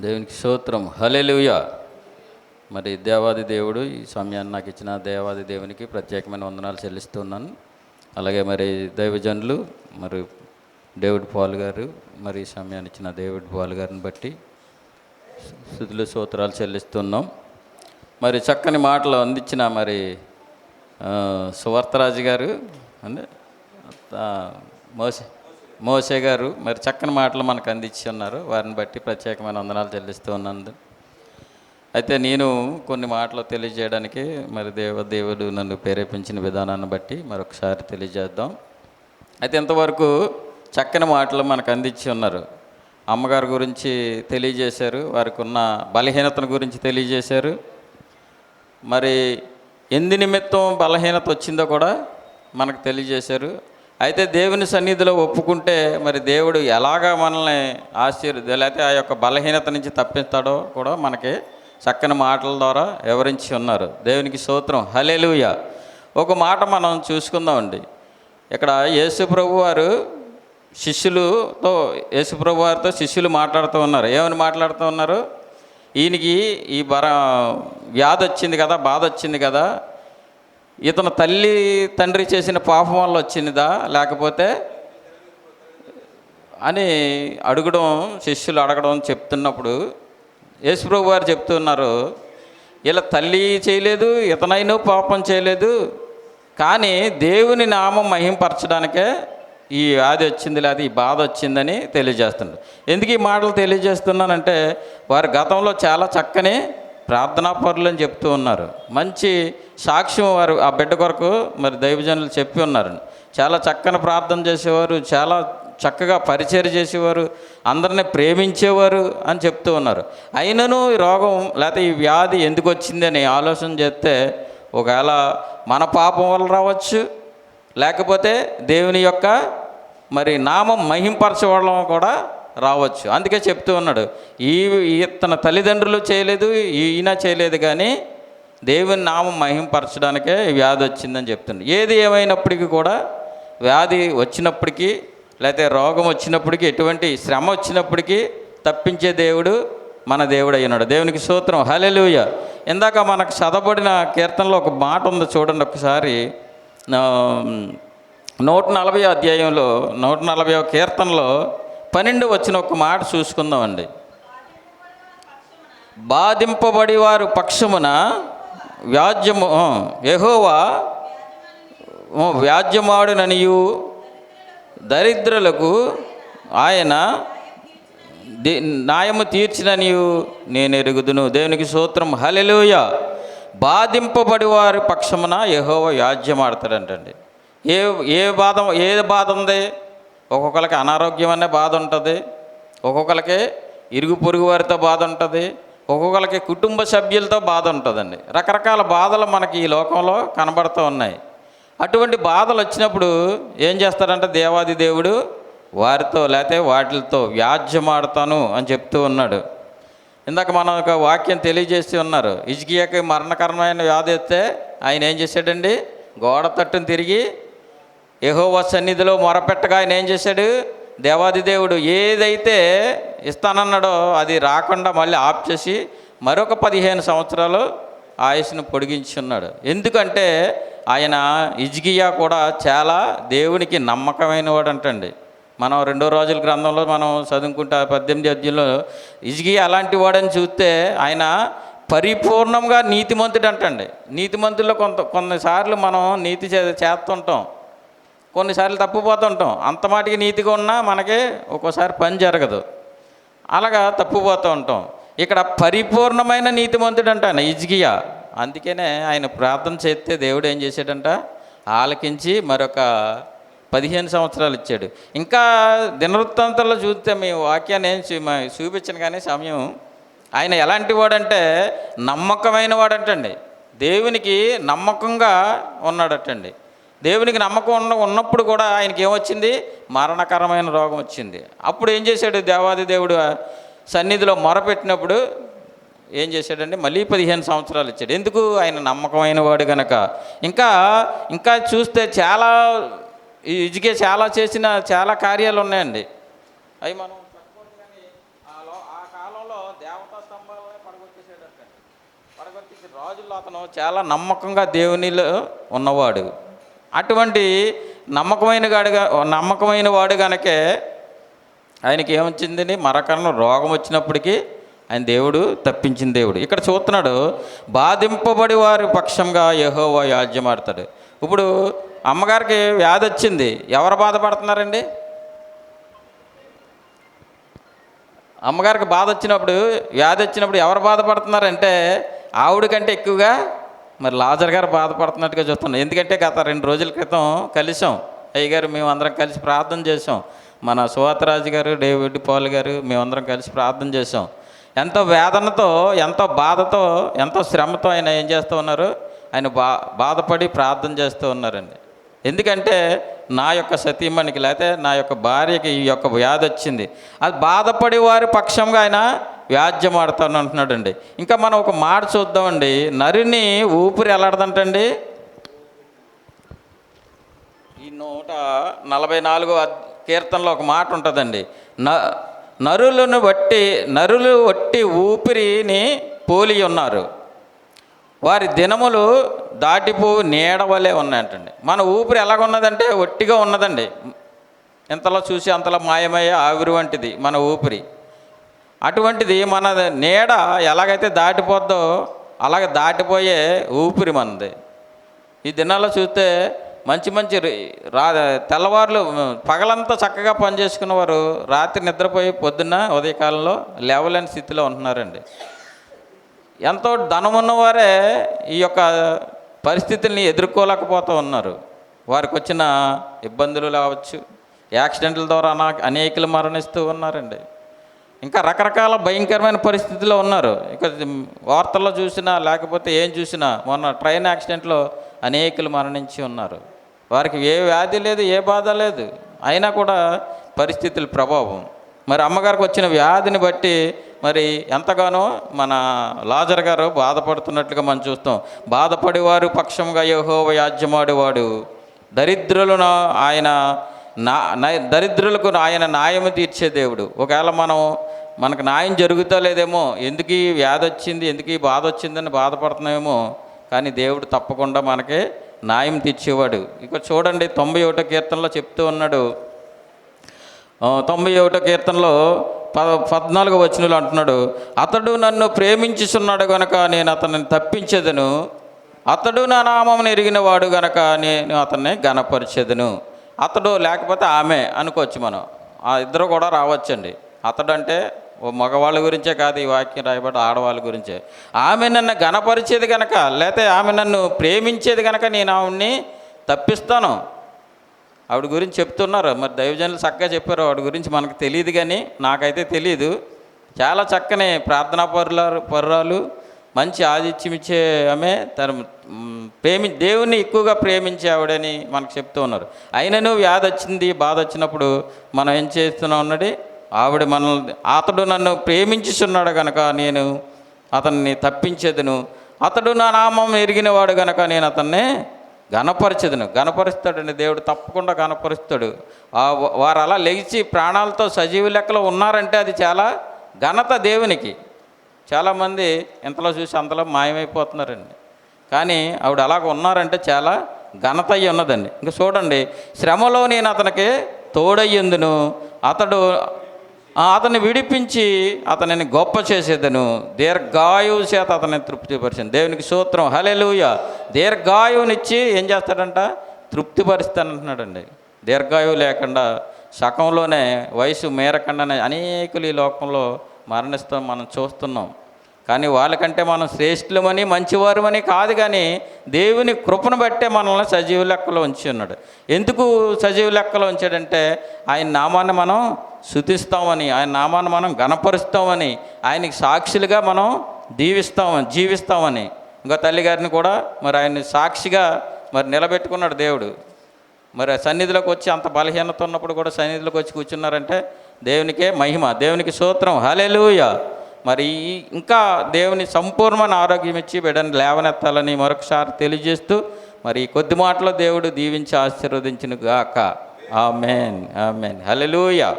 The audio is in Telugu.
దేవునికి స్తోత్రం. హలెలుయ మరి దేవాది దేవుడు ఈ సమయాన్ని నాకు ఇచ్చిన దేవాది దేవునికి ప్రత్యేకమైన వందనాలు చెల్లిస్తున్నాను. అలాగే మరి దైవజనులు మరి డేవిడ్ పాల్ గారు మరి ఈ సమయాన్ని ఇచ్చిన డేవిడ్ పాల్ గారిని బట్టి శుద్ధులు స్తోత్రాలు చెల్లిస్తున్నాం. మరి చక్కని మాటలు అందించిన మరి సువర్తరాజు గారు అంటే మోసే మోసే గారు మరి చక్కని మాటలు మనకు అందించి ఉన్నారు. వారిని బట్టి ప్రత్యేకమైన వందనాలు చెల్లిస్తూ ఉన్నాను. అయితే నేను కొన్ని మాటలు తెలియజేయడానికి మరి దేవ దేవుడు నన్ను ప్రేరేపించిన విధానాన్ని బట్టి మరొకసారి తెలియజేద్దాం. అయితే ఇంతవరకు చక్కని మాటలు మనకు అందించి ఉన్నారు. అమ్మగారి గురించి తెలియజేశారు. వారికి ఉన్న బలహీనతను గురించి తెలియజేశారు. మరి ఎందు నిమిత్తం బలహీనత వచ్చిందో కూడా మనకు తెలియజేశారు. అయితే దేవుని సన్నిధిలో ఒప్పుకుంటే మరి దేవుడు ఎలాగా మనల్ని ఆశీర్వది లేకపోతే ఆ యొక్క బలహీనత నుంచి తప్పిస్తాడో కూడా మనకి చక్కని మాటల ద్వారా వివరించి ఉన్నారు. దేవునికి సూత్రం హలేలుయ ఒక మాట మనం చూసుకుందామండి. ఇక్కడ యేసు ప్రభు వారు శిష్యులతో యేసుప్రభు వారితో శిష్యులు మాట్లాడుతూ ఉన్నారు. ఏమని మాట్లాడుతూ ఉన్నారు? ఈయనకి ఈ బర వ్యాధి వచ్చింది కదా బాధ వచ్చింది కదా ఇతను తల్లి తండ్రి చేసిన పాపం వల్ల వచ్చిందా? లేకపోతే అని అడగడం శిష్యులు అడగడం చెప్తున్నప్పుడు యేసుప్రభు వారు చెప్తున్నారు ఇలా తల్లి చేయలేదు ఇతనైనా పాపం చేయలేదు కానీ దేవుని నామం మహింపరచడానికే ఈ వ్యాధి వచ్చింది లేదా ఈ బాధ వచ్చిందని తెలియజేస్తున్నాడు ఎందుకు ఈ మాటలు తెలియజేస్తున్నానంటే వారు గతంలో చాలా చక్కని ప్రార్థనా పరులు అని చెప్తూ ఉన్నారు. మంచి సాక్ష్యం వారు ఆ బిడ్డ కొరకు మరి దైవజనులు చెప్పి ఉన్నారు. చాలా చక్కని ప్రార్థన చేసేవారు చాలా చక్కగా పరిచయం చేసేవారు అందరిని ప్రేమించేవారు అని చెప్తూ ఉన్నారు. అయినను ఈ రోగం లేకపోతే ఈ వ్యాధి ఎందుకు వచ్చింది అని ఆలోచన చేస్తే ఒకవేళ మన పాపం వల్ల రావచ్చు లేకపోతే దేవుని యొక్క మరి నామం మహింపరచవడం కూడా రావచ్చు. అందుకే చెప్తూ ఉన్నాడు ఈ ఈ- తన తల్లిదండ్రులు చేయలేదు ఈయన చేయలేదు కానీ దేవుని నామం మహింపరచడానికే వ్యాధి వచ్చిందని చెప్తున్నాడు ఏది ఏమైనప్పటికీ కూడా వ్యాధి వచ్చినప్పటికీ లేకపోతే రోగం వచ్చినప్పటికీ ఎటువంటి శ్రమ వచ్చినప్పటికీ తప్పించే దేవుడు మన దేవుడు అయినాడు దేవునికి సూత్రం హలెలుయ ఇందాక మనకు చదవబడిన కీర్తనలో ఒక మాట ఉంది చూడండి ఒకసారి. నూట నలభై అధ్యాయంలో నూట నలభై కీర్తనలో పన్నెండు వచ్చిన ఒక మాట చూసుకుందామండి. బాధింపబడి వారు పక్షమున వ్యాజ్యము యహోవా వ్యాజ్యమాడుననియు దరిద్రులకు ఆయన న్యాయము తీర్చిననియు నేను ఎరుగుదును దేవునికి సూత్రం హలెలుయ బాధింపబడి వారి పక్షమున యహోవ వ్యాజ్యమాడతాడంటండి. ఏ ఏ బాధ ఏ బాధ ఉంది? ఒక్కొక్కరికి అనారోగ్యం అనే బాధ ఉంటుంది. ఒక్కొక్కరికి ఇరుగు పొరుగు వారితో బాధ ఉంటుంది. ఒక్కొక్కరికి కుటుంబ సభ్యులతో బాధ ఉంటుందండి. రకరకాల బాధలు మనకి ఈ లోకంలో కనబడుతూ ఉన్నాయి. అటువంటి బాధలు వచ్చినప్పుడు ఏం చేస్తాడంటే దేవాది దేవుడు వారితో లేకపోతే వాటితో వ్యాజ్యమాడతాను అని చెప్తూ ఉన్నాడు. ఇందాక మనం ఒక వాక్యం తెలియజేస్తూ ఉన్నారు. ఇజ్కియాకి మరణకరమైన వ్యాధి వస్తే ఆయన ఏం చేశాడండి? గోడ తట్టును తిరిగి యహోవ సన్నిధిలో మొరపెట్టగా ఆయన ఏం చేశాడు? దేవాది దేవుడు ఏదైతే ఇస్తానన్నాడో అది రాకుండా మళ్ళీ ఆప్ చేసి మరొక పదిహేను సంవత్సరాలు ఆయుష్ను పొడిగించున్నాడు. ఎందుకంటే ఆయన ఇజ్గియా కూడా చాలా దేవునికి నమ్మకమైన వాడు అంటండి మనం రెండో రోజుల గ్రంథంలో మనం చదువుకుంటా పద్దెనిమిది అధ్యయంలో ఇజ్గియా అలాంటి వాడని చూస్తే ఆయన పరిపూర్ణంగా నీతిమంతుడు అంటండి నీతిమంతుల్లో కొంత కొన్నిసార్లు మనం నీతి చే చేస్తుంటాం. కొన్నిసార్లు తప్పిపోతుంటాం. అంత మాటికి నీతిగా ఉన్నా మనకి ఒక్కోసారి పని జరగదు. అలాగా తప్పిపోతూ ఉంటాం. ఇక్కడ పరిపూర్ణమైన నీతిమంతుడు అంట ఆయన ఇజ్గియా అందుకనే ఆయన ప్రార్థన చేస్తే దేవుడు ఏం చేశాడంట? ఆలకించి మరొక పదిహేను సంవత్సరాలు ఇచ్చాడు. ఇంకా దినవృత్తాంతంలో చూస్తే మీ వాక్యాన్ని ఏం చూపించను కానీ సమయం. ఆయన ఎలాంటి వాడంటే నమ్మకమైన వాడంటండి. దేవునికి నమ్మకంగా ఉన్నాడటండి. దేవునికి నమ్మకం ఉన్న ఉన్నప్పుడు కూడా ఆయనకి ఏమొచ్చింది? మరణకరమైన రోగం వచ్చింది. అప్పుడు ఏం చేశాడు దేవాది దేవుడు? సన్నిధిలో మొరపెట్టినప్పుడు ఏం చేశాడంటే మళ్ళీ పదిహేను సంవత్సరాలు ఇచ్చాడు. ఎందుకు? ఆయన నమ్మకమైన వాడు గనక. ఇంకా ఇంకా చూస్తే చాలా ఈ ఇజుకే చాలా చేసిన చాలా కార్యాలు ఉన్నాయండి. అవి మనం ఆ ఆ కాలంలో దేవతా స్తంభాలనే పడగొట్టేసాడట పడగొట్టేసి రాజుల్లో అతను చాలా నమ్మకంగా దేవునిలో ఉన్నవాడు. అటువంటి నమ్మకమైన గాడుగా నమ్మకమైన వాడు గనకే ఆయనకి ఏమొచ్చిందని? మరకరణ రోగం వచ్చినప్పటికీ ఆయన దేవుడు తప్పించిన దేవుడు. ఇక్కడ చూస్తున్నాడు బాధింపబడి వారి పక్షంగా యహోవా యాజ్యమాడతాడు ఇప్పుడు అమ్మగారికి వ్యాధి వచ్చింది. ఎవరు బాధపడుతున్నారండి? అమ్మగారికి బాధ వచ్చినప్పుడు వ్యాధి వచ్చినప్పుడు ఎవరు బాధపడుతున్నారంటే ఆవిడ కంటే ఎక్కువగా మరి లాజర్ గారు బాధపడుతున్నట్టుగా చూస్తున్నాం. ఎందుకంటే గత రెండు రోజుల క్రితం కలిసాం అయ్యగారు మేము అందరం కలిసి ప్రార్థన చేసాం మన సువాతరాజు గారు డేవిడ్ పాల్ గారు మేమందరం కలిసి ప్రార్థన చేసాం ఎంతో వేదనతో ఎంతో బాధతో ఎంతో శ్రమతో ఆయన ఏం చేస్తూ ఉన్నారు? ఆయన బా బాధపడి ప్రార్థన చేస్తూ ఉన్నారండి. ఎందుకంటే నా యొక్క సతీమణికి లేకపోతే నా యొక్క భార్యకి ఈ యొక్క వ్యాధి వచ్చింది. అది బాధపడి వారి పక్షంగా ఆయన వ్యాజ్యమాడతాను అంటున్నాడండి. ఇంకా మనం ఒక మాట చూద్దామండి. నరిని ఊపిరి ఎలాడదంటండి? ఈ నూట నలభై నాలుగో కీర్తనలో ఒక మాట ఉంటుందండి. న నరులను బట్టి నరులు వట్టి ఊపిరిని పోలి ఉన్నారు. వారి దినములు దాటిపోవు నీడవలే ఉన్నాయంటండి. మన ఊపిరి ఎలాగున్నదంటే ఒట్టిగా ఉన్నదండి. ఇంతలో చూసి అంతలో మాయమయ్యే ఆవిరి వంటిది మన ఊపిరి. అటువంటిది మన నీడ ఎలాగైతే దాటిపోద్దో అలాగే దాటిపోయే ఊపిరి మనది. ఈ దినాల్లో చూస్తే మంచి మంచి రా తెల్లవారులు పగలంతా చక్కగా పనిచేసుకున్నవారు రాత్రి నిద్రపోయి పొద్దున్న ఉదయకాలంలో లేవలేని స్థితిలో ఉంటున్నారండి. ఎంతో ధనం ఉన్నవారే ఈ యొక్క పరిస్థితుల్ని ఎదుర్కోలేకపోతూ ఉన్నారు. వారికి వచ్చిన ఇబ్బందులు కావచ్చు యాక్సిడెంట్ల ద్వారా అనేకులు మరణిస్తూ ఉన్నారండి. ఇంకా రకరకాల భయంకరమైన పరిస్థితిలో ఉన్నారు. ఇక వార్తల్లో చూసినా లేకపోతే ఏం చూసినా మొన్న ట్రైన్ యాక్సిడెంట్లో అనేకులు మరణించి ఉన్నారు. వారికి ఏ వ్యాధి లేదు ఏ బాధ లేదు. అయినా కూడా పరిస్థితుల ప్రభావం. మరి అమ్మగారికి వచ్చిన వ్యాధిని బట్టి మరి ఎంతగానో మన లాజర్ గారు బాధపడుతున్నట్లుగా మనం చూస్తాం. బాధపడేవారు పక్షంగా యహోవ యాజ్యమాడేవాడు దరిద్రులను ఆయన నా దరిద్రులకు ఆయన న్యాయం తీర్చే దేవుడు. ఒకవేళ మనం మనకు న్యాయం జరుగుతా లేదేమో ఎందుకు ఈ వ్యాధి వచ్చింది ఎందుకు ఈ బాధ వచ్చిందని బాధపడుతున్నామేమో కానీ దేవుడు తప్పకుండా మనకి న్యాయం తీర్చేవాడు. ఇక చూడండి తొంభై ఒకటో కీర్తనలో చెప్తూ ఉన్నాడు. తొంభై ఒకటో కీర్తనలో ప పద్నాలుగు వచనంలో అంటున్నాడు అతడు నన్ను ప్రేమించుచున్నాడు గనక నేను అతనిని తప్పించేదను. అతడు నా నామం ఎరిగిన వాడు గనక నేను అతన్ని గనపరిచేదను అతడు లేకపోతే ఆమె అనుకోవచ్చు మనం. ఆ ఇద్దరు కూడా రావచ్చండి. అతడు అంటే ఓ మగవాళ్ళ గురించే కాదు ఈ వాక్యం రాయబడి ఆడవాళ్ళ గురించే. ఆమె నన్ను గనపరిచేది కనుక లేకపోతే ఆమె నన్ను ప్రేమించేది కనుక నేను ఆవిడ్ని తప్పిస్తాను. ఆవిడ గురించి చెప్తున్నారు. మరి దైవజనులు చక్కగా చెప్పారు. ఆవిడ గురించి మనకు తెలియదు కానీ నాకైతే తెలియదు చాలా చక్కని ప్రార్థనా పరుల పరురాలు. మంచి ఆదిత్యం ఇచ్చే ఆమె తన ప్రేమి దేవుణ్ణి ఎక్కువగా ప్రేమించే ఆవిడని మనకు చెప్తూ ఉన్నారు. అయినను వ్యాధి వచ్చింది బాధ వచ్చినప్పుడు మనం ఏం చేస్తున్నాం ఉన్నది ఆవిడ మనల్ని అతడు నన్ను ప్రేమించుచున్నాడు కనుక నేను అతన్ని తప్పించేదను. అతడు నా నామం ఎరిగినవాడు గనక నేను అతన్ని గణపరచదును గణపరుస్తాడండి దేవుడు తప్పకుండా గణపరుస్తాడు వారు అలా లేచి ప్రాణాలతో సజీవ లెక్కలో ఉన్నారంటే అది చాలా ఘనత దేవునికి. చాలామంది ఇంతలో చూసి అంతలో మాయమైపోతున్నారండి. కానీ ఆవిడ అలాగ ఉన్నారంటే చాలా ఘనత అయి ఉన్నదండి. ఇంకా చూడండి శ్రమలో నేను అతనికి తోడయ్యందును అతడు అతన్ని విడిపించి అతనిని గొప్ప చేసేదను. దీర్ఘాయువు చేత అతన్ని తృప్తిపరిచింది. దేవునికి సూత్రం హలెలుయ దీర్ఘాయువునిచ్చి ఏం చేస్తాడంట? తృప్తిపరుస్తానంటున్నాడండి. దీర్ఘాయువు లేకుండా సకంలోనే వయసు మేరకుండానే అనేకులు ఈ లోకంలో మరణిస్తాం మనం చూస్తున్నాం. కానీ వాళ్ళకంటే మనం శ్రేష్ఠులమని మంచివారమని కాదు కానీ దేవుని కృపను బట్టే మనల్ని సజీవ లెక్కలో ఉంచి ఉన్నాడు. ఎందుకు సజీవ లెక్కలో ఉంచాడంటే ఆయన నామాన్ని మనం శుతిస్తామని ఆయన నామాన్ని మనం గణపరుస్తామని ఆయనకి సాక్షులుగా మనం దీవిస్తామని జీవిస్తామని. ఇంకా తల్లిగారిని కూడా మరి ఆయన్ని సాక్షిగా మరి నిలబెట్టుకున్నాడు దేవుడు. మరి సన్నిధిలోకి వచ్చి అంత బలహీనత ఉన్నప్పుడు కూడా సన్నిధిలోకి వచ్చి కూర్చున్నారంటే దేవునికే మహిమ దేవునికి సూత్రం హలెలూయ మరి ఇంకా దేవుని సంపూర్ణమైన ఆరోగ్యం ఇచ్చి బిడ్డను లేవనెత్తాలని మరొకసారి తెలియజేస్తూ మరి కొద్ది మాటలో దేవుడు దీవించి ఆశీర్వదించిన గాక ఆమెన్ ఆమెన్. హలెలుయా